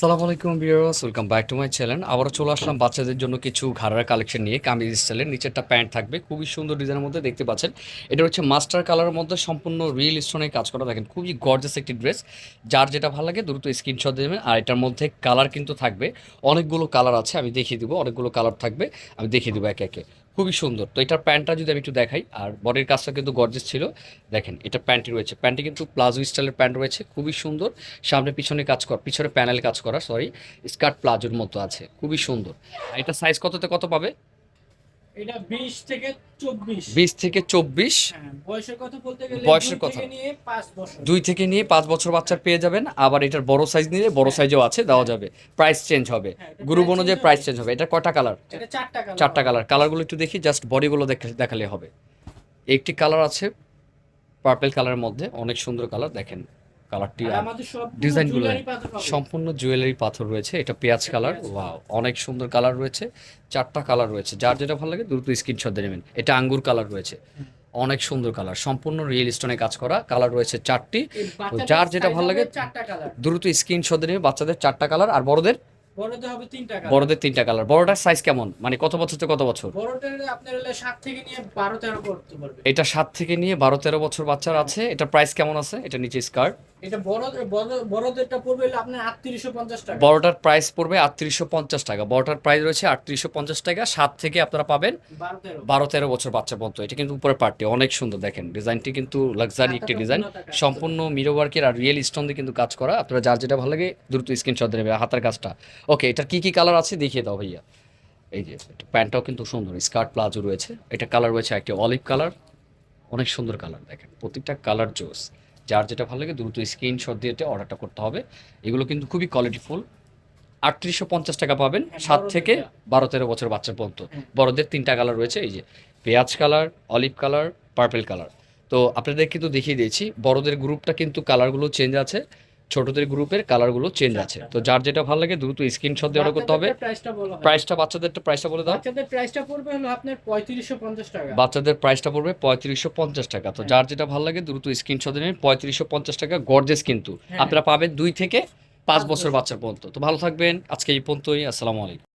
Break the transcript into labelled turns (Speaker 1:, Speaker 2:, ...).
Speaker 1: সালামু আলাইকুম viewers, welcome back to my channel. আবারও চলে আসলাম বাচ্চাদের জন্য কিছু ঘাড়ার কালেকশন নিয়ে। কামিজ স্টাইলের নিচেরটা প্যান্ট থাকবে। খুবই সুন্দর ডিজাইনের মধ্যে দেখতে পাচ্ছেন। এটা হচ্ছে মাস্টার কালারের মধ্যে সম্পূর্ণ রিয়েল স্টোনে কাজ করা। দেখেন, খুবই গর্জাস একটি ড্রেস। যার যেটা ভালো লাগে দ্রুত স্ক্রিনশট দেবেন আর এটার মধ্যে কালার কিন্তু থাকবে। অনেকগুলো কালার আছে, আমি দেখিয়ে দিব। অনেকগুলো কালার থাকবে, আমি দেখিয়ে দিব একে একে। খুবই সুন্দর। তো এটার প্যান্টটা যদি আমি একটু দেখাই, আর বডির কাজটা কিন্তু গর্জেস ছিল। দেখেন, এটা প্যান্টটি রয়েছে। প্যান্টটি কিন্তু প্লাজো স্টাইলের প্যান্ট রয়েছে, খুবই সুন্দর। সামনে পিছনে কাজ করা, পিছনে প্যানেল কাজ করা সরি স্কার্ট প্লাজোর মতো আছে, খুবই সুন্দর। এটা সাইজ কততে কত পাবে?
Speaker 2: এটা 20 থেকে 24
Speaker 1: বিশ থেকে চব্বিশ।
Speaker 2: হ্যাঁ বয়সের কথা বলতে গেলে
Speaker 1: বয়সের কথা।
Speaker 2: নিয়ে 5 বছর।
Speaker 1: দুই থেকে নিয়ে পাঁচ বছর বাচ্চার পেয়ে যাবেন আবার এটার বড় সাইজ নিলে বড় সাইজও আছে দেওয়া যাবে। প্রাইস চেঞ্জ হবে।
Speaker 2: হ্যাঁ,
Speaker 1: গ্রুপ অনুযায়ী প্রাইস চেঞ্জ হবে। এটা কয়টা কালার
Speaker 2: এটা চারটা কালার
Speaker 1: চারটা কালার কালারগুলো একটু দেখি জাস্ট বডিগুলো দেখালে হবে। একটি কালার আছে পার্পেল কালারের মধ্যে অনেক সুন্দর কালার দেখেন। কালারটি ডিজাইনগুলো। সম্পূর্ণ জুয়েলারি পাথর রয়েছে। এটা পেঁয়াজ কালার। ওয়াও অনেক সুন্দর কালার রয়েছে। চারটা কালার রয়েছে। যার যেটা ভালো লাগে দ্রুত স্ক্রিনশট দিয়ে নেবেন। এটা আঙ্গুর কালার রয়েছে। অনেক সুন্দর কালার। সম্পূর্ণ রিয়েল স্টোনে কাজ করা। কালার রয়েছে চারটি। যার যেটা ভালো লাগে দ্রুত স্ক্রিনশট দিয়ে নেবে বাচ্চাদের চারটা কালার। আর বড়দের?
Speaker 2: বড়দের তিনটা কালার।
Speaker 1: বড়টার সাইজ কেমন? মানে কত বছর থেকে কত বছর?
Speaker 2: বড়দের আপনার হলে 7 থেকে নিয়ে 12 13 করতে পারবে
Speaker 1: এটা সাত থেকে নিয়ে বারো তেরো বছর বাচ্চার আছে। এটা প্রাইস কেমন আছে? এটা নিচে স্কার্ট
Speaker 2: এটা বড়- বড়দেরটা পড়বে হলো আপনার 3850 টাকা।
Speaker 1: বড়টার প্রাইস পড়বে আটত্রিশশো পঞ্চাশ টাকা। বড়টার প্রাইস রয়েছে আটত্রিশশো পঞ্চাশ টাকা। সাত থেকে আপনারা পাবেন
Speaker 2: 12 13
Speaker 1: বারো তেরো বছর বাচ্চা পর্যন্ত। এটা কিন্তু উপরে পার্টি অনেক সুন্দর দেখেন। ডিজাইনটি কিন্তু লাক্সারি একটি ডিজাইন সম্পূর্ণ মিরো ওয়ার্কের আর রিয়েল স্টোন দিয়ে কিন্তু কাজ করা। আপনারা যার যেটা ভালো লাগে দ্রুত স্ক্রিনশট নেবে হাতার কাজটা। ওকে এটার কি কি কালার আছে দেখিয়ে দাও ভাইয়া। এই যে প্যান্টটাও কিন্তু সুন্দর। স্কার্ট প্লাজো রয়েছে। এটা কালার রয়েছে একটি অলিভ কালার অনেক সুন্দর কালার দেখেন। প্রত্যেকটা কালার জোস। যার যেটা ভালো লাগে দ্রুত স্ক্রিনশট দিয়ে অর্ডারটা করতে হবে। এগুলো কিন্তু খুবই কোয়ালিটিফুল আটত্রিশশো পঞ্চাশ টাকা পাবেন
Speaker 2: হ্যাঁ,
Speaker 1: সাত থেকে বারো তেরো বছর বাচ্চা পর্যন্ত।
Speaker 2: হ্যাঁ।
Speaker 1: বড়দের তিনটা কালার রয়েছে এই যে পেঁয়াজ colour olive colour purple colour তো আপনাদের কিন্তু দেখিয়ে দিয়েছি বড়দের গ্রুপটা কিন্তু কালারগুলো চেঞ্জ আছে। ছোটদের গ্রুপের কালারগুলো চেঞ্জ আছে। তো যার যেটা ভালো লাগে দ্রুত স্ক্রিনশট দিয়ে অর্ডার করতে হবে।
Speaker 2: প্রাইসটা বাচ্চাদের হয়
Speaker 1: প্রাইসটা বলে দাও।
Speaker 2: বাচ্চাদের প্রাইসটা পড়বে হলো আপনার 3550 টাকা।
Speaker 1: বাচ্চাদের প্রাইসটা পড়বে পঁয়ত্রিশশো পঞ্চাশ টাকা। তো যার যেটা ভালো লাগে দ্রুত স্ক্রিনশট পঁয়ত্রিশশো পঞ্চাশ টাকা গর্জেস কিন্তু।
Speaker 2: হ্যাঁ।
Speaker 1: আপনারা পাবেন দুই থেকে পাঁচ
Speaker 2: বছর।
Speaker 1: বাচ্চার পর্যন্ত। তো ভালো থাকবেন। আজকে এই পর্যন্তই। আসসালামু আলাইকুম।